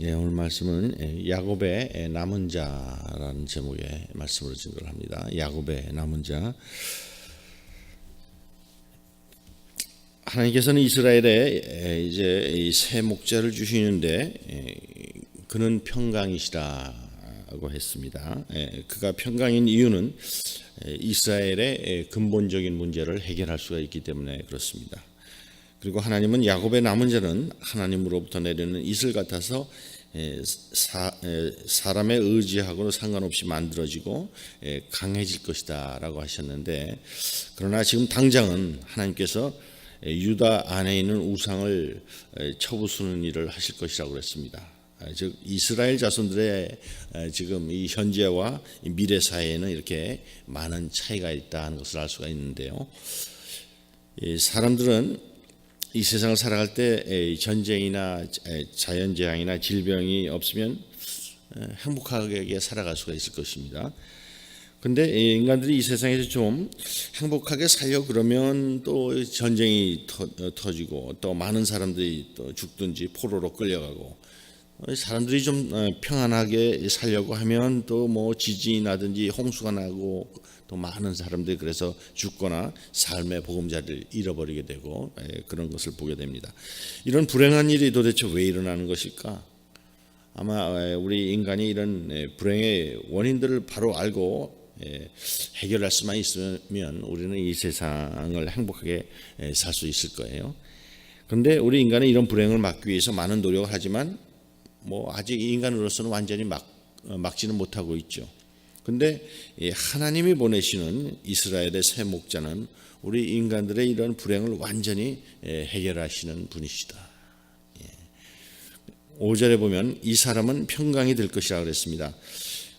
예, 오늘 말씀은 예, 야곱의 남은 자라는 제목의 말씀으로 증거를 합니다. 야곱의 남은 자. 하나님께서는 이스라엘에 예, 이제 이새 목자를 주시는데 예, 그는 평강이시라고 했습니다. 예, 그가 평강인 이유는 예, 이스라엘의 예, 근본적인 문제를 해결할 수가 있기 때문에 그렇습니다. 그리고 하나님은 야곱의 남은 자는 하나님으로부터 내리는 이슬 같아서 에, 사, 에, 사람의 의지하고는 상관없이 만들어지고 에, 강해질 것이다라고 하셨는데 그러나 지금 당장은 하나님께서 에, 유다 안에 있는 우상을 에, 쳐부수는 일을 하실 것이라고 그랬습니다. 아, 즉 이스라엘 자손들의 에, 지금 이 현재와 이 미래 사이에는 이렇게 많은 차이가 있다는 것을 알 수가 있는데요. 이 사람들은 이 세상을 살아갈 때 전쟁이나 자연재앙이나 질병이 없으면 행복하게 살아갈 수가 있을 것입니다. 근데 인간들이 이 세상에서 좀 행복하게 살려 그러면 또 전쟁이 터, 지고 또 많은 사람들이 또 죽든지 포로로 끌려가고 사람들이 좀 평안하게 살려고 하면 또 뭐 지진이 나든지 홍수가 나고 또 많은 사람들이 그래서 죽거나 삶의 보금자리를 잃어버리게 되고 그런 것을 보게 됩니다. 이런 불행한 일이 도대체 왜 일어나는 것일까? 아마 우리 인간이 이런 불행의 원인들을 바로 알고 해결할 수만 있으면 우리는 이 세상을 행복하게 살 수 있을 거예요. 그런데 우리 인간은 이런 불행을 막기 위해서 많은 노력을 하지만 뭐 아직 인간으로서는 완전히 막 막지는 못하고 있죠. 근데 하나님이 보내시는 이스라엘의 새 목자는 우리 인간들의 이런 불행을 완전히 해결하시는 분이시다. 5절에 보면 이 사람은 평강이 될 것이라 그랬습니다.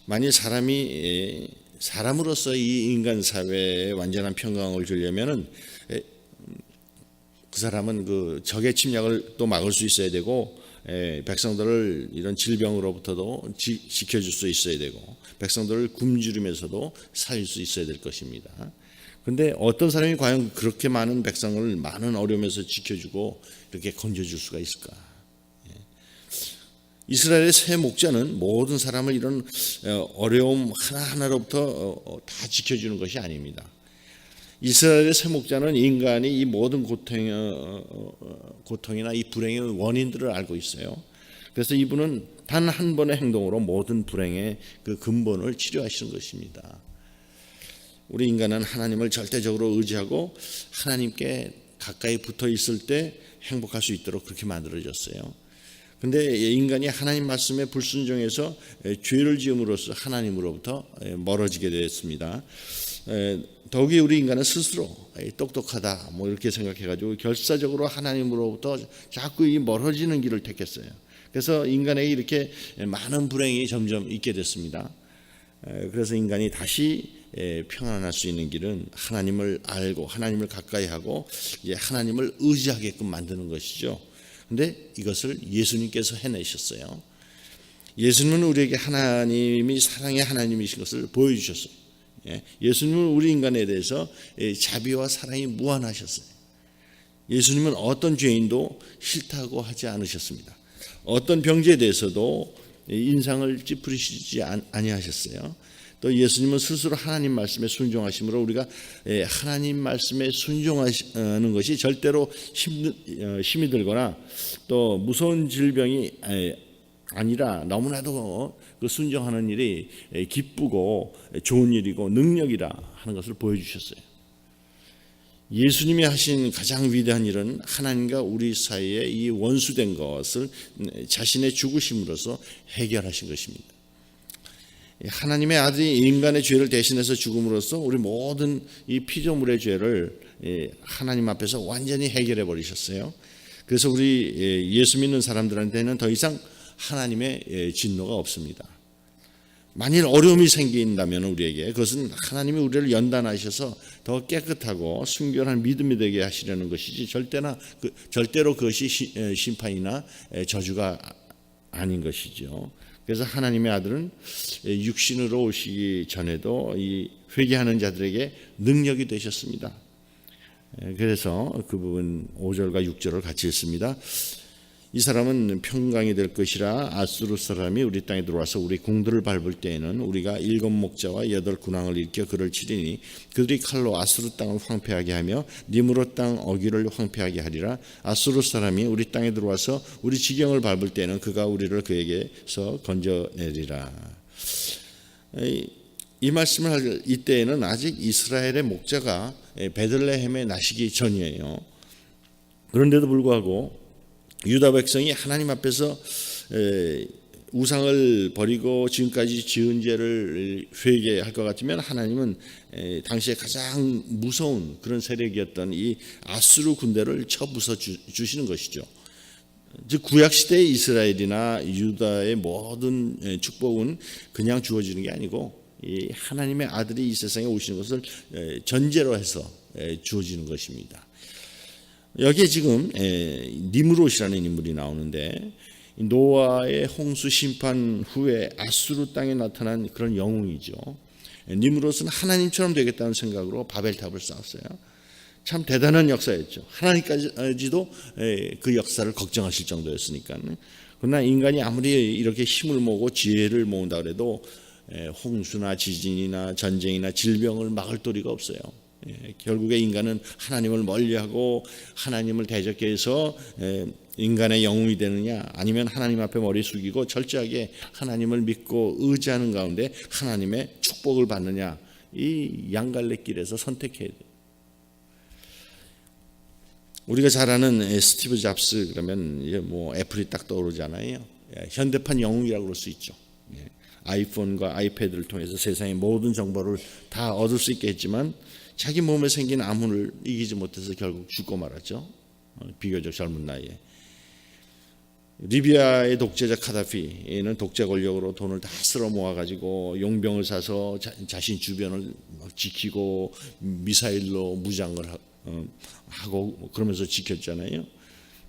만일 사람이 사람으로서 이 인간 사회에 완전한 평강을 주려면은 그 사람은 그 적의 침략을 또 막을 수 있어야 되고 백성들을 이런 질병으로부터도 지, 지켜줄 수 있어야 되고 백성들을 굶주리면서도 살릴 수 있어야 될 것입니다. 근데 어떤 사람이 과연 그렇게 많은 백성을 많은 어려움에서 지켜주고 이렇게 건져줄 수가 있을까? 이스라엘의 새 목자는 모든 사람을 이런 어려움 하나하나로부터 다 지켜주는 것이 아닙니다. 이스라엘의 새 목자는 인간이 이 모든 고통, 고통이나 이 불행의 원인들을 알고 있어요. 그래서 이분은 단 한 번의 행동으로 모든 불행의 그 근본을 치료하시는 것입니다. 우리 인간은 하나님을 절대적으로 의지하고 하나님께 가까이 붙어 있을 때 행복할 수 있도록 그렇게 만들어졌어요. 근데 인간이 하나님 말씀에 불순종해서 죄를 지음으로써 하나님으로부터 멀어지게 됐습니다. 더욱이 우리 인간은 스스로 똑똑하다 뭐 이렇게 생각해가지고 결사적으로 하나님으로부터 자꾸 이 멀어지는 길을 택했어요. 그래서 인간에게 이렇게 많은 불행이 점점 있게 됐습니다. 그래서 인간이 다시 평안할 수 있는 길은 하나님을 알고 하나님을 가까이 하고 이제 하나님을 의지하게끔 만드는 것이죠. 근데 이것을 예수님께서 해내셨어요. 예수님은 우리에게 하나님이 사랑의 하나님이신 것을 보여주셨어요. 예수님은 우리 인간에 대해서 자비와 사랑이 무한하셨어요. 예수님은 어떤 죄인도 싫다고 하지 않으셨습니다. 어떤 병제에 대해서도 인상을 찌푸리시지 아니하셨어요. 또 예수님은 스스로 하나님 말씀에 순종하심으로 우리가 하나님 말씀에 순종하는 것이 절대로 힘이 들거나 또 무서운 질병이 아니라 너무나도 그 순종하는 일이 기쁘고 좋은 일이고 능력이라 하는 것을 보여주셨어요. 예수님이 하신 가장 위대한 일은 하나님과 우리 사이에 이 원수된 것을 자신의 죽으심으로써 해결하신 것입니다. 하나님의 아들이 인간의 죄를 대신해서 죽음으로써 우리 모든 이 피조물의 죄를 하나님 앞에서 완전히 해결해 버리셨어요. 그래서 우리 예수 믿는 사람들한테는 더 이상 하나님의 진노가 없습니다. 만일 어려움이 생긴다면 우리에게 그것은 하나님이 우리를 연단하셔서 더 깨끗하고 순결한 믿음이 되게 하시려는 것이지 절대나 그, 절대로 그것이 시, 심판이나 저주가 아닌 것이죠. 그래서 하나님의 아들은 육신으로 오시기 전에도 이 회개하는 자들에게 능력이 되셨습니다. 그래서 그 부분 5절과 6절을 같이 읽습니다. 이 사람은 평강이 될 것이라 아수르 사람이 우리 땅에 들어와서 우리 궁들을 밟을 때에는 우리가 일곱 목자와 여덟 군왕을 일으켜 그를 치리니 그들이 칼로 아수르 땅을 황폐하게 하며 니무롯 땅 어기를 황폐하게 하리라. 아수르 사람이 우리 땅에 들어와서 우리 지경을 밟을 때에는 그가 우리를 그에게서 건져내리라. 이, 이 말씀을 할 이때에는 아직 이스라엘의 목자가 베들레헴에 나시기 전이에요. 그런데도 불구하고 유다 백성이 하나님 앞에서 에, 우상을 버리고 지금까지 지은 죄를 회개할 것 같으면 하나님은 에, 당시에 가장 무서운 그런 세력이었던 이 아수르 군대를 쳐부숴 주, 주시는 것이죠. 즉 구약 시대의 이스라엘이나 유다의 모든 에, 축복은 그냥 주어지는 게 아니고 이 하나님의 아들이 이 세상에 오시는 것을 에, 전제로 해서 에, 주어지는 것입니다. 여기에 지금 에, 니무롯이라는 인물이 나오는데 노아의 홍수 심판 후에 아수르 땅에 나타난 그런 영웅이죠. 에, 니무롯은 하나님처럼 되겠다는 생각으로 바벨탑을 쌓았어요. 참 대단한 역사였죠. 하나님까지도 에, 그 역사를 걱정하실 정도였으니까. 그러나 인간이 아무리 이렇게 힘을 모으고 지혜를 모은다 그래도 에, 홍수나 지진이나 전쟁이나 질병을 막을 도리가 없어요. 예, 결국에 인간은 하나님을 멀리하고 하나님을 대적해 해서 예, 인간의 영웅이 되느냐 아니면 하나님 앞에 머리 숙이고 철저하게 하나님을 믿고 의지하는 가운데 하나님의 축복을 받느냐 이 양갈래 길에서 선택해야 돼요. 우리가 잘 아는 예, 스티브 잡스 그러면 이제 뭐 애플이 딱 떠오르잖아요. 예, 현대판 영웅이라고 그럴 수 있죠. 예, 아이폰과 아이패드를 통해서 세상의 모든 정보를 다 얻을 수 있게 했지만 자기 몸에 생긴 암을 이기지 못해서 결국 죽고 말았죠. 어, 비교적 젊은 나이에. 리비아의 독재자 카다피는 독재 권력으로 돈을 다 쓸어 모아가지고 용병을 사서 자, 신 주변을 지키고 미사일로 무장을 어, 하고 뭐 그러면서 지켰잖아요.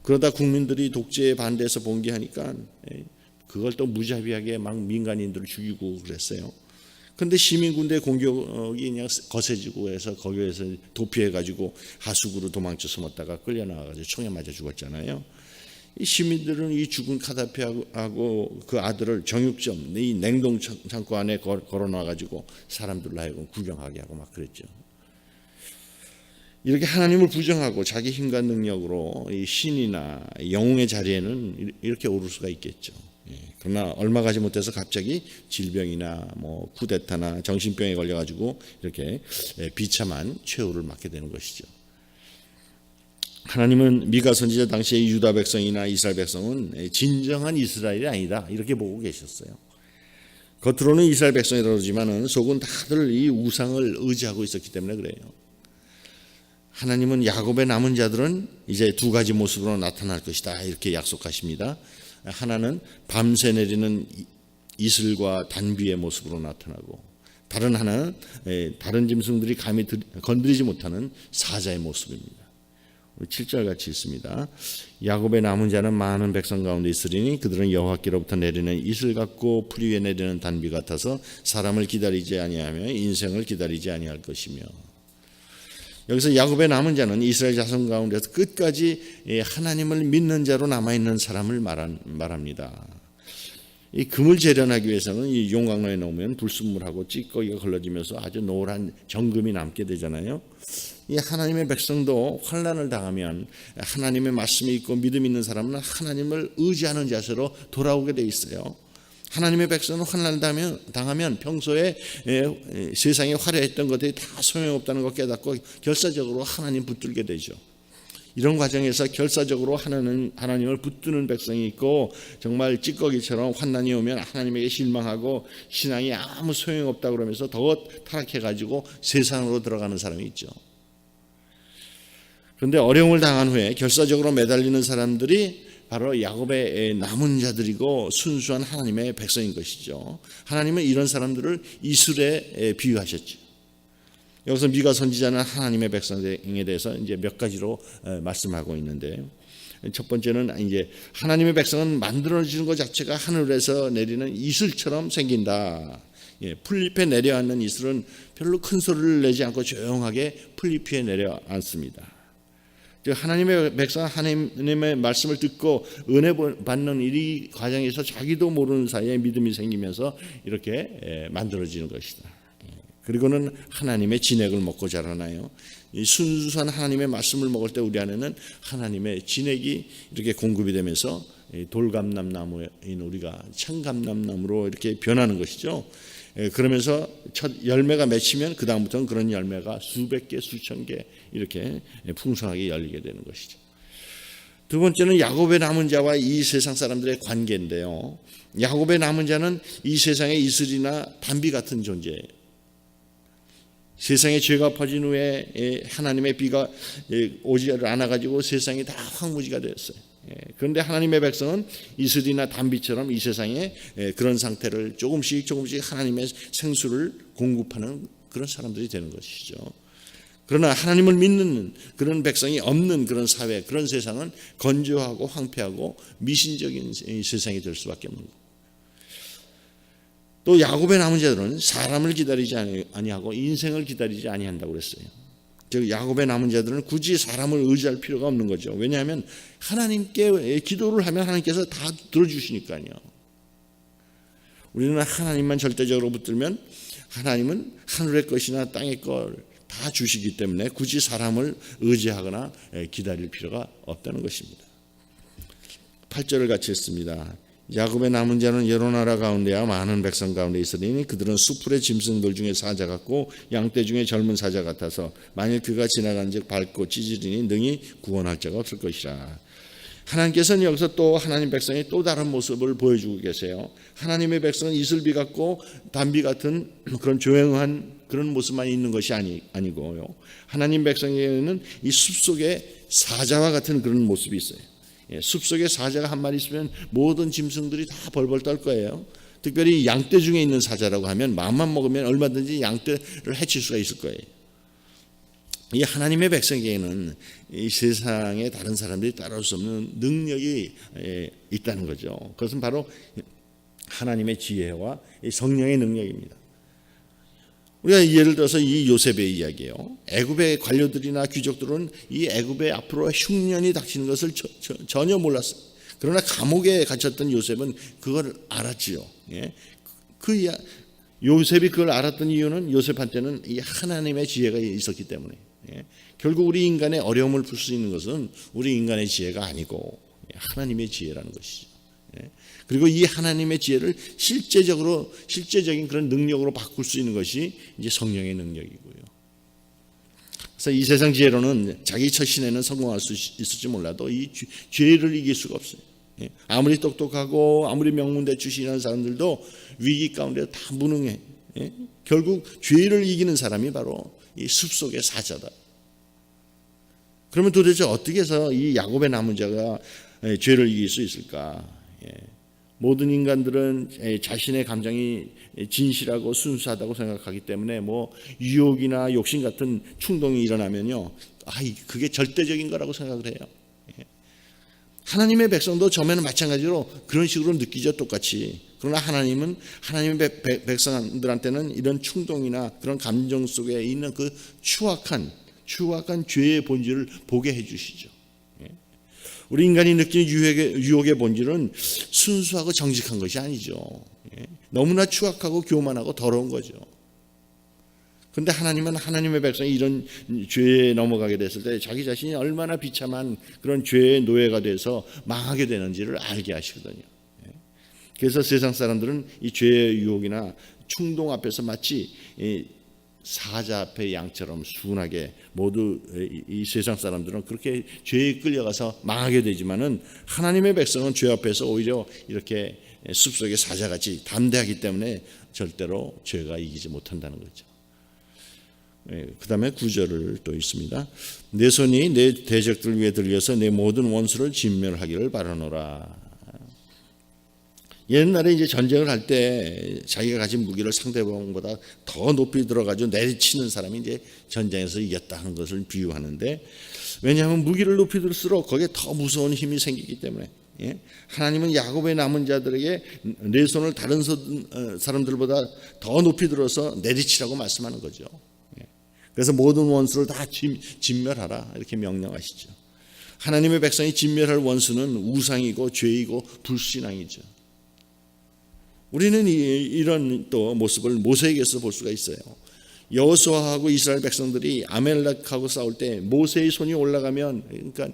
그러다 국민들이 독재에 반대해서 봉기하니까 예, 그걸 또 무자비하게 막 민간인들을 죽이고 그랬어요. 근데 시민군대 공격이 그냥 거세지고 해서 거기에서 도피해가지고 하수구로 도망쳐 숨었다가 끌려나와가지고 총에 맞아 죽었잖아요. 이 시민들은 이 죽은 카다피하고 그 아들을 정육점, 이 냉동 창고 안에 걸어놔가지고 사람들로 하여금 구경하게 하고 막 그랬죠. 이렇게 하나님을 부정하고 자기 힘과 능력으로 이 신이나 영웅의 자리에는 이렇게 오를 수가 있겠죠. 예, 그러나 얼마 가지 못해서 갑자기 질병이나 뭐 쿠데타나 정신병에 걸려가지고 이렇게 예, 비참한 최후를 맞게 되는 것이죠. 하나님은 미가 선지자 당시의 유다 백성이나 이스라엘 백성은 예, 진정한 이스라엘이 아니다 이렇게 보고 계셨어요. 겉으로는 이스라엘 백성이라지만은 속은 다들 이 우상을 의지하고 있었기 때문에 그래요. 하나님은 야곱의 남은 자들은 이제 두 가지 모습으로 나타날 것이다 이렇게 약속하십니다. 하나는 밤새 내리는 이슬과 단비의 모습으로 나타나고 다른 하나는 다른 짐승들이 감히 건드리지 못하는 사자의 모습입니다. 7절 같이 있습니다. 야곱의 남은 자는 많은 백성 가운데 있으리니 그들은 여호와께로부터 내리는 이슬 같고 풀 위에 내리는 단비 같아서 사람을 기다리지 아니하며 인생을 기다리지 아니할 것이며 여기서 야곱의 남은 자는 이스라엘 자손 가운데서 끝까지 하나님을 믿는 자로 남아 있는 사람을 말합니다. 이 금을 재련하기 위해서는 이 용광로에 넣으면 불순물하고 찌꺼기가 걸러지면서 아주 노란 정금이 남게 되잖아요. 이 하나님의 백성도 환란을 당하면 하나님의 말씀이 있고 믿음 있는 사람은 하나님을 의지하는 자세로 돌아오게 돼 있어요. 하나님의 백성은 환난을 당하면, 당하면 평소에 세상에 화려했던 것들이 다 소용없다는 것 깨닫고 결사적으로 하나님 붙들게 되죠. 이런 과정에서 결사적으로 하나님, 하나님을 붙드는 백성이 있고 정말 찌꺼기처럼 환난이 오면 하나님에게 실망하고 신앙이 아무 소용없다 그러면서 더 타락해가지고 세상으로 들어가는 사람이 있죠. 그런데 어려움을 당한 후에 결사적으로 매달리는 사람들이 바로 야곱의 남은 자들이고 순수한 하나님의 백성인 것이죠. 하나님은 이런 사람들을 이슬에 비유하셨죠. 여기서 미가 선지자는 하나님의 백성에 대해서 이제 몇 가지로 말씀하고 있는데 첫 번째는 이제 하나님의 백성은 만들어지는 것 자체가 하늘에서 내리는 이슬처럼 생긴다. 예, 풀잎에 내려앉는 이슬은 별로 큰 소리를 내지 않고 조용하게 풀잎 위에 내려앉습니다. 즉 하나님의 백성 하나님의 말씀을 듣고 은혜 받는 이 과정에서 자기도 모르는 사이에 믿음이 생기면서 이렇게 예, 만들어지는 것이다. 예. 그리고는 하나님의 진액을 먹고 자라나요. 이 순수한 하나님의 말씀을 먹을 때 우리 안에는 하나님의 진액이 이렇게 공급이 되면서 돌감남나무인 우리가 청감남나무로 이렇게 변하는 것이죠. 예, 그러면서 첫 열매가 맺히면 그 다음부터는 그런 열매가 수백 개, 수천 개 이렇게 풍성하게 열리게 되는 것이죠. 두 번째는 야곱의 남은 자와 이 세상 사람들의 관계인데요. 야곱의 남은 자는 이 세상의 이슬이나 담비 같은 존재예요. 세상에 죄가 퍼진 후에 예, 하나님의 비가 예, 오지 않아 가지고 세상이 다 황무지가 되었어요. 예, 그런데 하나님의 백성은 이슬이나 담비처럼 이 세상에 그런 상태를 조금씩 조금씩 하나님의 생수를 공급하는 그런 사람들이 되는 것이죠. 그러나 하나님을 믿는 그런 백성이 없는 그런 사회, 그런 세상은 건조하고 황폐하고 미신적인 세상이 될 수밖에 없는 거예요. 또 야곱의 남은 자들은 사람을 기다리지 아니하고 인생을 기다리지 아니한다고 그랬어요. 즉 야곱의 남은 자들은 굳이 사람을 의지할 필요가 없는 거죠. 왜냐하면 하나님께 기도를 하면 하나님께서 다 들어주시니까요. 우리는 하나님만 절대적으로 붙들면 하나님은 하늘의 것이나 땅의 것다 주시기 때문에 굳이 사람을 의지하거나 기다릴 필요가 없다는 것입니다. 8절을 같이 했습니다. 야곱의 남은 자는 여러 나라 가운데야 많은 백성 가운데 있으니 그들은 수풀의 짐승들 중에 사자 같고 양떼 중에 젊은 사자 같아서 만일 그가 지나간즉 밟고 찢으리니 능히 구원할 자가 없을 것이라. 하나님께서는 여기서 또 하나님 백성의 또 다른 모습을 보여주고 계세요. 하나님의 백성은 이슬비 같고 담비 같은 그런 조용한 그런 모습만 있는 것이 아니, 아니고요. 하나님 백성에게는 이 숲속에 사자와 같은 그런 모습이 있어요. 예, 숲속에 사자가 한 마리 있으면 모든 짐승들이 다 벌벌 떨 거예요. 특별히 양떼 중에 있는 사자라고 하면 마음만 먹으면 얼마든지 양떼를 해칠 수가 있을 거예요. 이 하나님의 백성에게는 이 세상의 다른 사람들이 따라올 수 없는 능력이 예, 있다는 거죠. 그것은 바로 하나님의 지혜와 성령의 능력입니다. 우리가 예를 들어서 이 요셉의 이야기예요. 애굽의 관료들이나 귀족들은 이 애굽의 앞으로 흉년이 닥치는 것을 저, 저, 전혀 몰랐어요. 그러나 감옥에 갇혔던 요셉은 그걸 알았지요. 예. 그 요셉이 그걸 알았던 이유는 요셉한테는 이 하나님의 지혜가 있었기 때문에. 예. 결국 우리 인간의 어려움을 풀 수 있는 것은 우리 인간의 지혜가 아니고 하나님의 지혜라는 것이죠. 예. 그리고 이 하나님의 지혜를 실제적으로 실제적인 그런 능력으로 바꿀 수 있는 것이 이제 성령의 능력이고요. 그래서 이 세상 지혜로는 자기 처신에는 성공할 수 있을지 몰라도 이 죄를 이길 수가 없어요. 예. 아무리 똑똑하고 아무리 명문대출이라는 사람들도 위기 가운데 다 무능해. 예. 결국 죄를 이기는 사람이 바로 이 숲속의 사자다. 그러면 도대체 어떻게 해서 이 야곱의 남은 자가 죄를 이길 수 있을까? 모든 인간들은 자신의 감정이 진실하고 순수하다고 생각하기 때문에 뭐 유혹이나 욕심 같은 충동이 일어나면요, 아, 그게 절대적인 거라고 생각을 해요. 예. 하나님의 백성도 처음에는 마찬가지로 그런 식으로 느끼죠, 똑같이. 그러나 하나님은 하나님의 백성들한테는 이런 충동이나 그런 감정 속에 있는 그 추악한, 추악한 죄의 본질을 보게 해주시죠. 우리 인간이 느끼는 유혹의, 유혹의 본질은 순수하고 정직한 것이 아니죠. 예. 너무나 추악하고 교만하고 더러운 거죠. 근데 하나님은 하나님의 백성이 이런 죄에 넘어가게 됐을 때 자기 자신이 얼마나 비참한 그런 죄의 노예가 돼서 망하게 되는지를 알게 하시거든요. 예. 그래서 세상 사람들은 이 죄의 유혹이나 충동 앞에서 마치 사자 앞에 양처럼 순하게 모두 이 세상 사람들은 그렇게 죄에 끌려가서 망하게 되지만은 하나님의 백성은 죄 앞에서 오히려 이렇게 숲속의 사자같이 담대하기 때문에 절대로 죄가 이기지 못한다는 거죠. 예, 그 다음에 구절을 또 있습니다. 내 손이 내 대적들 위에 들려서 내 모든 원수를 진멸하기를 바라노라. 옛날에 이제 전쟁을 할 때 자기가 가진 무기를 상대방보다 더 높이 들어가지고 내리치는 사람이 이제 전쟁에서 이겼다 하는 것을 비유하는데 왜냐하면 무기를 높이 들수록 거기에 더 무서운 힘이 생기기 때문에 예? 하나님은 야곱의 남은 자들에게 내 손을 다른 어, 사람들보다 더 높이 들어서 내리치라고 말씀하는 거죠. 예? 그래서 모든 원수를 다 진, 진멸하라 이렇게 명령하시죠. 하나님의 백성이 진멸할 원수는 우상이고 죄이고 불신앙이죠. 우리는 이, 이런 또 모습을 모세에게서 볼 수가 있어요. 여호수아하고 이스라엘 백성들이 아멜렉하고 싸울 때 모세의 손이 올라가면 그러니까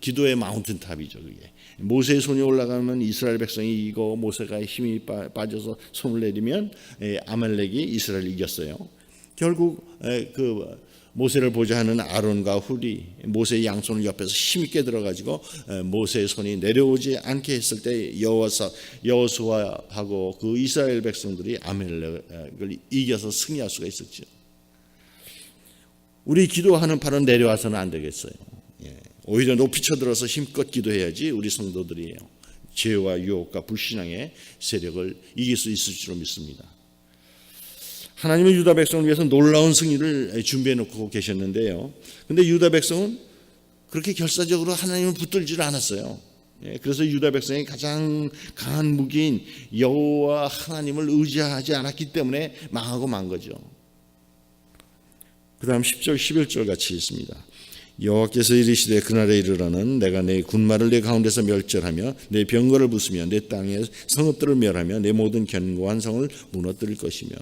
기도의 마운틴 탑이죠 그게 모세의 손이 올라가면 이스라엘 백성이 이거 모세가 힘이 빠- 빠져서 손을 내리면 예, 아멜렉이 이스라엘을 이겼어요. 결국 에, 그 모세를 보자 하는 아론과 훌이 모세의 양손을 옆에서 힘있게 들어가지고 에, 모세의 손이 내려오지 않게 했을 때 여호사 여호수아하고 그 이스라엘 백성들이 아멜렉을 이겨서 승리할 수가 있었죠. 우리 기도하는 팔은 내려와서는 안 되겠어요. 예. 오히려 높이 쳐들어서 힘껏 기도해야지 우리 성도들이에요. 죄와 유혹과 불신앙의 세력을 이길 수 있을 줄 믿습니다. 하나님은 유다 백성을 위해서 놀라운 승리를 준비해 놓고 계셨는데요. 근데 유다 백성은 그렇게 결사적으로 하나님을 붙들지를 않았어요. 예, 그래서 유다 백성이 가장 강한 무기인 여호와 하나님을 의지하지 않았기 때문에 망하고 만 거죠. 그 다음 10절 11절 같이 있습니다. 여호와께서 이르시되 그날에 이르러는 내가 내 군마를 내 가운데서 멸절하며 내 병거를 부수며 내 땅의 성읍들을 멸하며 내 모든 견고한 성을 무너뜨릴 것이며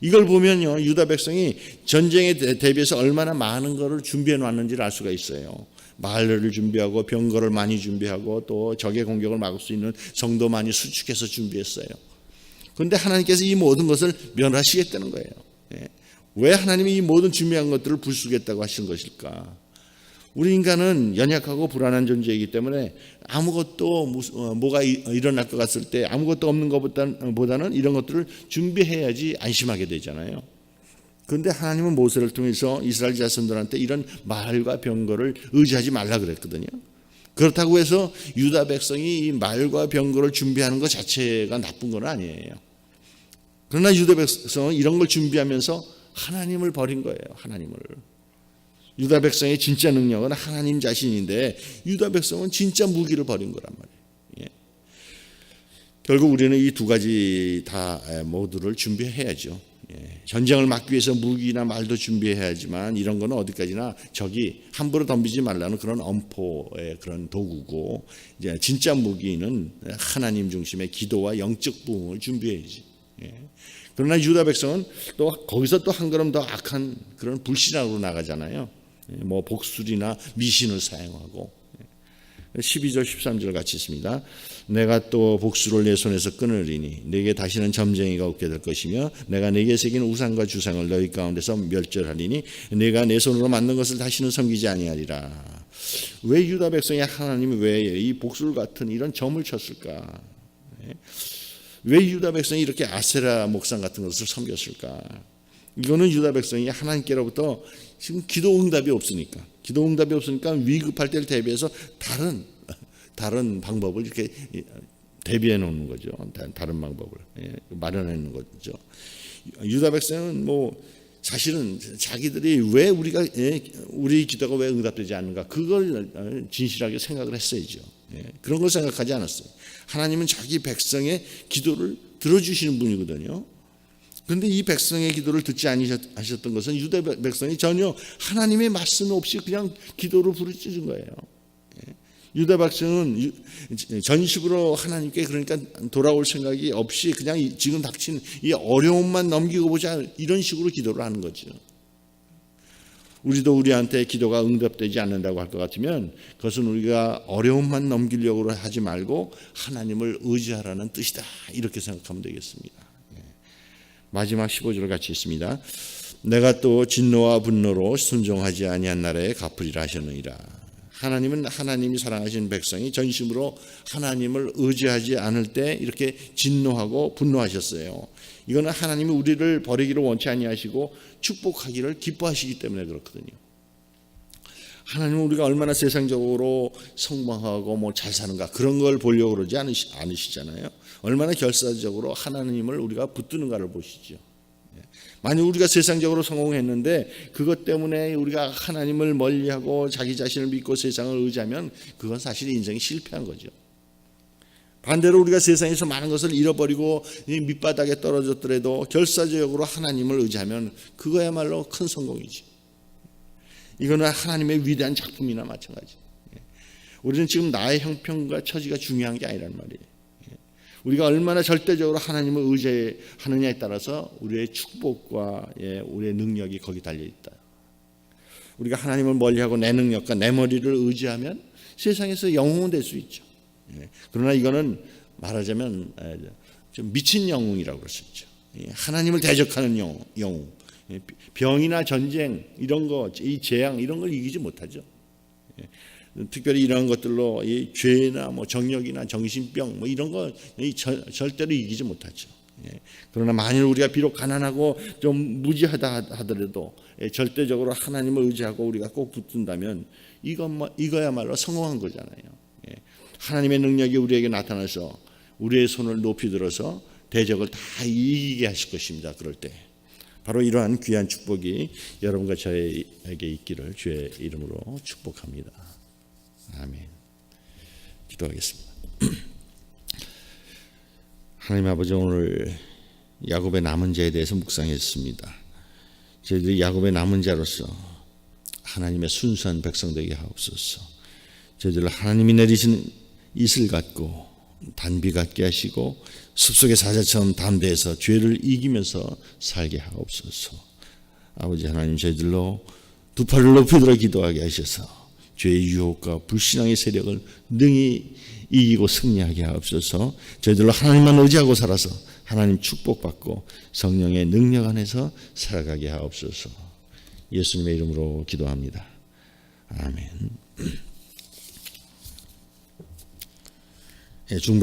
이걸 보면요 유다 백성이 전쟁에 대- 대비해서 얼마나 많은 것을 준비해 놨는지를 알 수가 있어요. 말을 준비하고 병거를 많이 준비하고 또 적의 공격을 막을 수 있는 성도 많이 수축해서 준비했어요. 그런데 하나님께서 이 모든 것을 멸하시겠다는 거예요. 예. 왜 하나님이 이 모든 준비한 것들을 부수겠다고 하신 것일까? 우리 인간은 연약하고 불안한 존재이기 때문에 아무것도 어, 뭐가 이- 일어날 것 같을 때 아무것도 없는 것보다는 보다는 이런 것들을 준비해야지 안심하게 되잖아요. 그런데 하나님은 모세를 통해서 이스라엘 자손들한테 이런 말과 병거를 의지하지 말라 그랬거든요. 그렇다고 해서 유다 백성이 이 말과 병거를 준비하는 것 자체가 나쁜 건 아니에요. 그러나 유다 백성은 이런 걸 준비하면서 하나님을 버린 거예요. 하나님을. 유다 백성의 진짜 능력은 하나님 자신인데 유다 백성은 진짜 무기를 버린 거란 말이에요. 예. 결국 우리는 이 두 가지 다 모두를 준비해야죠. 예. 전쟁을 막기 위해서 무기나 말도 준비해야지만 이런 거는 어디까지나 적이 함부로 덤비지 말라는 그런 엄포의 그런 도구고 이제 진짜 무기는 하나님 중심의 기도와 영적 부흥을 준비해야지. 예. 그러나 유다 백성은 또 거기서 또 한 걸음 더 악한 그런 불신앙으로 나가잖아요. 예, 뭐 복술이나 미신을 사용하고 12절 13절 같이 있습니다. 내가 또 복수를 내 손에서 끊으리니 내게 다시는 점쟁이가 없게 될 것이며 내가 내게 새긴 우상과 주상을 너희 가운데서 멸절하리니 내가 내 손으로 만든 것을 다시는 섬기지 아니하리라. 왜 유다 백성이 하나님이 왜 이 복술 같은 이런 점을 쳤을까? 예? 왜 유다 백성이 이렇게 아세라 목상 같은 것을 섬겼을까? 이거는 유다 백성이 하나님께로부터 지금 기도 응답이 없으니까 기도 응답이 없으니까 위급할 때를 대비해서 다른 다른 방법을 이렇게 대비해 놓는 거죠. 다- 다른 방법을 예, 마련해 놓는 거죠. 유다 백성은 뭐 사실은 자기들이 왜 우리가 예, 우리 기도가 왜 응답되지 않는가 그걸 어, 진실하게 생각을 했어야죠. 예, 그런 걸 생각하지 않았어요. 하나님은 자기 백성의 기도를 들어주시는 분이거든요. 그런데 이 백성의 기도를 듣지 아니하셨던 것은 유다 백성이 전혀 하나님의 말씀 없이 그냥 기도를 부르짖은 거예요. 예. 유다 백성은 유- 전식으로 하나님께 그러니까 돌아올 생각이 없이 그냥 이- 지금 닥친 이 어려움만 넘기고 보자 이런 식으로 기도를 하는 거죠. 우리도 우리한테 기도가 응답되지 않는다고 할 것 같으면 그것은 우리가 어려움만 넘기려고 하지 말고 하나님을 의지하라는 뜻이다 이렇게 생각하면 되겠습니다. 마지막 15절 같이 있습니다. 내가 또 진노와 분노로 순종하지 아니한 날에 갚으리라 하셨느니라. 하나님은 하나님이 사랑하신 백성이 전심으로 하나님을 의지하지 않을 때 이렇게 진노하고 분노하셨어요. 이거는 하나님이 우리를 버리기를 원치 아니하시고 축복하기를 기뻐하시기 때문에 그렇거든요. 하나님은 우리가 얼마나 세상적으로 성공하고 뭐 잘 사는가 그런 걸 보려고 그러지 않으시, 않으시잖아요. 얼마나 결사적으로 하나님을 우리가 붙드는가를 보시죠. 예. 만약 우리가 세상적으로 성공했는데 그것 때문에 우리가 하나님을 멀리하고 자기 자신을 믿고 세상을 의지하면 그건 사실 인생이 실패한 거죠. 반대로 우리가 세상에서 많은 것을 잃어버리고 이 밑바닥에 떨어졌더라도 결사적으로 하나님을 의지하면 그거야말로 큰 성공이지. 이거는 하나님의 위대한 작품이나 마찬가지. 예. 우리는 지금 나의 형편과 처지가 중요한 게 아니란 말이에요. 예. 우리가 얼마나 절대적으로 하나님을 의지하느냐에 따라서 우리의 축복과 예, 우리의 능력이 거기 달려 있다. 우리가 하나님을 멀리하고 내 능력과 내 머리를 의지하면 세상에서 영웅은 될 수 있죠. 예. 그러나 이거는 말하자면 에, 좀 미친 영웅이라고 그럴 수 있죠. 예, 하나님을 대적하는 영웅. 예, 병이나 전쟁 이런 거, 이 재앙 이런 걸 이기지 못하죠. 예, 특별히 이런 것들로 이 죄나 뭐 정력이나 정신병 뭐 이런 거이 절- 절대로 이기지 못하죠. 예, 그러나 만일 우리가 비록 가난하고 좀 무지하다 하더라도 예, 절대적으로 하나님을 의지하고 우리가 꼭 붙든다면 이것 이거야말로 성공한 거잖아요. 예, 하나님의 능력이 우리에게 나타나서 우리의 손을 높이 들어서 대적을 다 이기게 하실 것입니다. 그럴 때 바로 이러한 귀한 축복이 여러분과 저에게 있기를 주의 이름으로 축복합니다. 아멘. 기도하겠습니다. 하나님 아버지 오늘 야곱의 남은 자에 대해서 묵상했습니다. 저희들이 야곱의 남은 자로서 하나님의 순수한 백성 되게 하옵소서. 저희들 하나님이 내리신 이슬 같고 단비 같게 하시고 숲속의 사자처럼 담대해서 죄를 이기면서 살게 하옵소서. 아버지 하나님 저희들로 두 팔을 높이 들어 기도하게 하셔서 죄의 유혹과 불신앙의 세력을 능히 이기고 승리하게 하옵소서. 저희들로 하나님만 의지하고 살아서 하나님 축복받고 성령의 능력 안에서 살아가게 하옵소서. 예수님의 이름으로 기도합니다. 아멘. 예, 중보